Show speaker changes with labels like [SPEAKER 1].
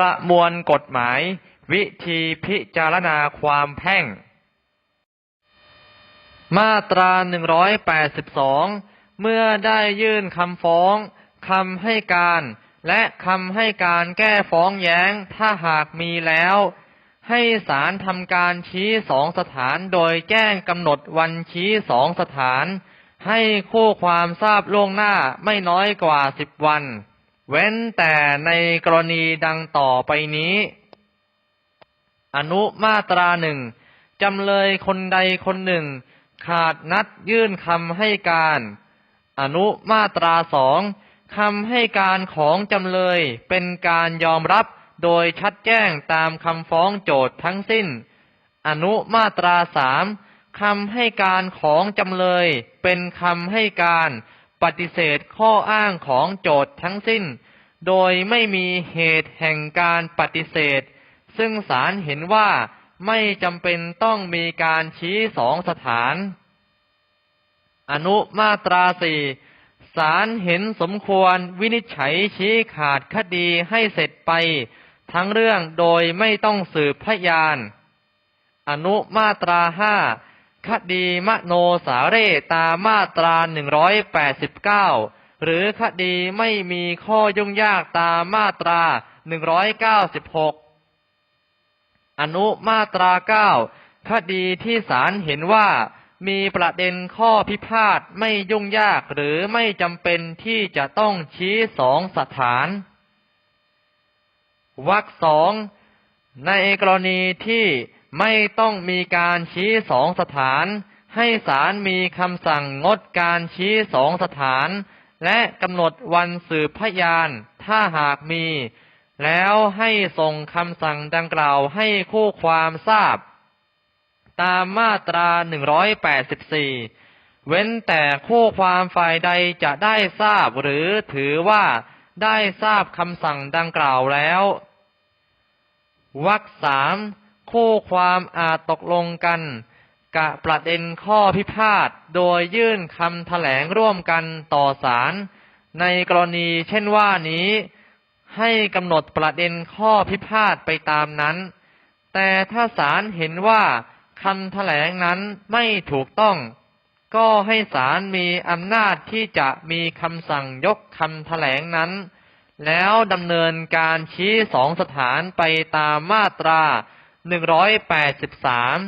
[SPEAKER 1] ประมวลกฎหมาย วิธีพิจารณาความแพ่ง มาตรา 182 เมื่อได้ยื่นคำฟ้องคำให้การ และคำให้การแก้ฟ้องแย้งถ้าหากมีแล้ว ให้ศาลทำการชี้สองสถานโดยแจ้งกำหนดวันชี้สองสถาน ให้คู่ความทราบล่วงหน้าไม่น้อยกว่าสิบวัน เว้นแต่ในกรณีดังต่อไปนี้ อนุมาตราหนึ่งจำเลยคนใดคนหนึ่ง ขาดนัดยื่นคำให้การ อนุมาตราสองคำให้การของจำเลยเป็นการยอมรับโดยชัดแจ้งตามคำฟ้องโจทย์ทั้งสิ้น อนุมาตราสามคำให้การของจำเลยเป็นคำให้การ ปฏิเสธข้ออ้างของโจทย์ทั้งสิ้น โดยไม่มีเหตุแห่งการปฏิเสธ ซึ่งศาลเห็นว่าไม่จำเป็นต้องมีการชี้สองสถาน อนุมาตราสี่ศาลเห็นสมควรวินิจฉัยชี้ขาดคดีให้เสร็จไปทั้งเรื่องโดยไม่ต้องสืบพยาน อนุมาตราห้า คดีมโนสาเรตามมาตราหนึ่งร้อยแปดสิบเก้าหรือคดีไม่มีข้อยุ่งยากตามมาตราหนึ่งร้อยเก้าสิบหกอนุมาตราเก้าคดีที่ศาลเห็นว่ามีประเด็นข้อพิพาทไม่ยุ่งยากหรือไม่จำเป็นที่จะต้องชี้สองสถาน วรรคสองในกรณีที่ ไม่ต้องมีการชี้สองสถาน ให้ศาลมีคำสั่งงดการชี้สองสถาน และกำหนดวันสืบพยานถ้าหากมี แล้วให้ส่งคำสั่งดังกล่าวให้คู่ความทราบ ตามมาตรา 184 เว้นแต่คู่ความฝ่ายใดจะได้ทราบหรือถือว่าได้ทราบคำสั่งดังกล่าวแล้ววรรคสาม คู่ความอาจตกลงกัน กะประเด็นข้อพิพาทโดยยื่นคำแถลงร่วมกันต่อศาลในกรณีเช่นว่านี้ ให้กำหนดประเด็นข้อพิพาทไปตามนั้น แต่ถ้าศาลเห็นว่าคำแถลงนั้นไม่ถูกต้อง ก็ให้ศาลมีอำนาจที่จะมีคำสั่งยกคำแถลงนั้น แล้วดำเนินการชี้สองสถานไปตามมาตรา หนึ่งร้อยแปดสิบสาม